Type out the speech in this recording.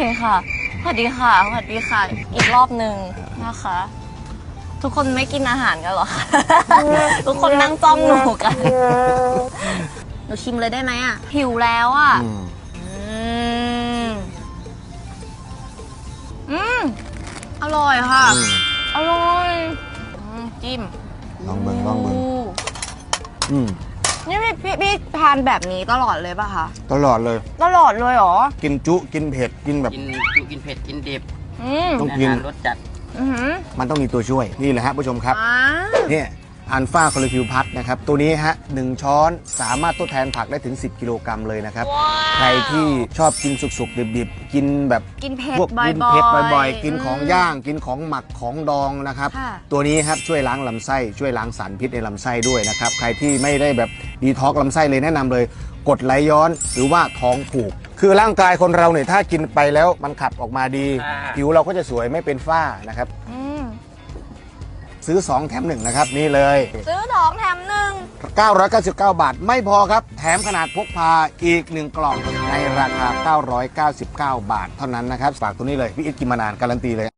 วัสดีค่ะสวัสดีค่ะ อีกรอบหนึ่งนะคะ ทุกคนไม่กินอาหารกันเหรอคะ ทุกคนนั่งจ้องหนูกัน หนูชิมเลยได้ไหมอะ หิวแล้วอะ อืมอืมอืมอร่อยค่ะ อืมอร่อยอืมจิ้มลองเบิ่งลองเบิ่งอู้อืม นี่พี่พี่พี่ทานแบบนี้ตลอดเลยป่ะคะ ตลอดเลย ตลอดเลยเหรอ กินจุกินเผ็ดกินแบบ กินจุกินเผ็ดกินดิบอืมต้องอากินหารรสจัด อือหือมันต้องมีตัวช่วยนี่แหละฮะผู้ชมครับอ่า เนี่ย อันฟาคอลิฟิวพัทนะครับ ตัวนี้ฮะหนึ่งช้อนสามารถทดแทนผักได้ถึง 10 กิโลกรัมเลยนะครับ ใครที่ชอบกินสุกๆ ดิบๆ กินแบบกินเผ็ดพวกบ่อยกินๆเผ็ดบ่อยๆ กินของย่างกินของหมักของดองนะครับ ค่ะ ตัวนี้ครับช่วยล้างลำไส้ช่วยล้างสารพิษในลำไส้ด้วยนะครับ ใครที่ไม่ได้แบบดีท็อกลำไส้เลยแนะนำเลยกดไหลย้อนหรือว่าท้องผูก คือร่างกายคนเราเนี่ยถ้ากินไปแล้วมันขับออกมาดี อ่า ผิวเราก็จะสวยไม่เป็นฝ้านะครับ อืม ซื้อ 2 แถม 1 นะครับ นี่เลย ซื้อสองแถมหนึ่ง999 บาท ไม่พอครับ แถมขนาดพกพาอีก 1 กล่องในราคา 999 บาท เท่านั้นนะครับฝากตัวนี้เลยพี่อิทกินมานานการันตีเลย